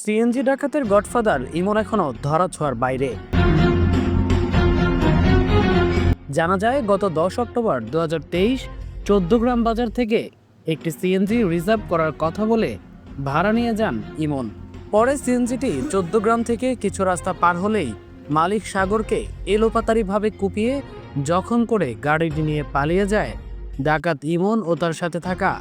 CNG ডাকাতের godfather ইমন এখনও ধরাছোঁয়ার বাইরে। জানা যায়, গত দশ অক্টোবর দু হাজার তেইশ চোদ্দগ্রাম বাজার থেকে একটি সিএনজি রিজার্ভ করার কথা বলে ভাড়া নিয়ে যান ইমন। পরে সিএনজিটি চোদ্দগ্রাম থেকে কিছু রাস্তা পার হলেই মালিক সাগরকে এলোপাতারিভাবে কুপিয়ে জখম করে গাড়িটি নিয়ে পালিয়ে যায় ডাকাত ইমন ও তার সাথে থাকা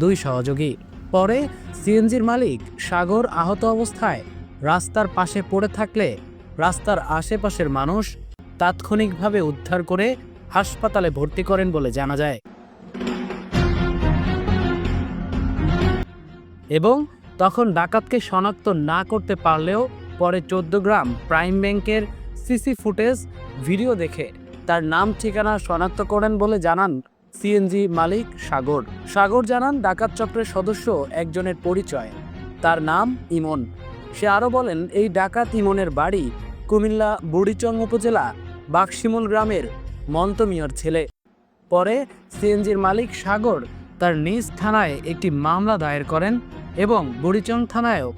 দুই সহযোগী। পরে সিএনজির মালিক সাগর আহত অবস্থায় রাস্তার পাশে পড়ে থাকলে রাস্তার আশেপাশের মানুষ তাৎক্ষণিকভাবে উদ্ধার করে হাসপাতালে ভর্তি করেন বলে জানা যায়। এবং তখন ডাকাতকে শনাক্ত না করতে পারলেও পরে চোদ্দ গ্রাম প্রাইম ব্যাংকের সিসি ফুটেজ ভিডিও দেখে তার নাম ঠিকানা শনাক্ত করেন বলে জানান সিএনজি মালিক সাগর। সাগর জানান, ডাকাত চক্রের সদস্য একজনের পরিচয়। তার নাম ইমন। সে আরও বলেন, এই ডাকাত ইমনের বাড়ি কুমিল্লা বুড়িচং উপজেলা বাক্সিমুল গ্রামের মন্তমিয়র ছেলে। পরে সিএনজির মালিক সাগর তার নিজ থানায় একটি মামলা দায়ের করেন এবং বুড়িচং থানায়ও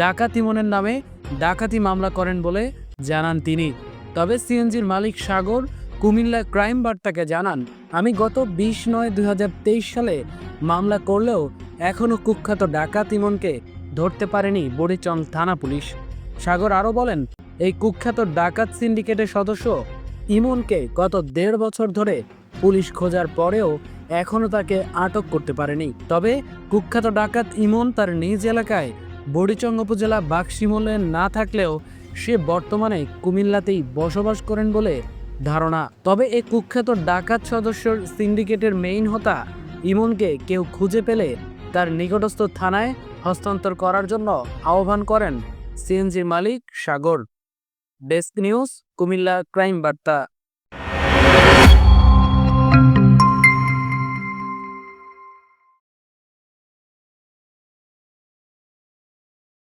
ডাকাত ইমনের নামে ডাকাতি মামলা করেন বলে জানান তিনি। তবে সিএনজির মালিক সাগর কুমিল্লা ক্রাইম বার্তাকে জানান, আমি গত বিশ নয় দুই সালে মামলা করলেও এখনও কুখ্যাত ডাকাত ইমনকে ধরতে পারেনি বড়িচং থানা পুলিশ। সাগর আরও বলেন, এই কুখ্যাত ডাকাত সিন্ডিকেটের সদস্য ইমনকে গত দেড় বছর ধরে পুলিশ খোঁজার পরেও এখনও তাকে আটক করতে পারেনি। তবে কুখ্যাত ডাকাত ইমন তার নিজ এলাকায় বড়িচং উপজেলা বাক্সিমলে না থাকলেও সে বর্তমানে কুমিল্লাতেই বসবাস করেন বলে ধারণা। তবে এই কুখ্যাত ডাকাত সদস্যর সিন্ডিকেটের মেইন হতা ইমনকে কেউ খুঁজে পেলে তার নিকটস্থ থানায় হস্তান্তর করার জন্য আহ্বান করেন সিএনজির মালিক Sagar. Desk news, Cumilla crime বার্তা।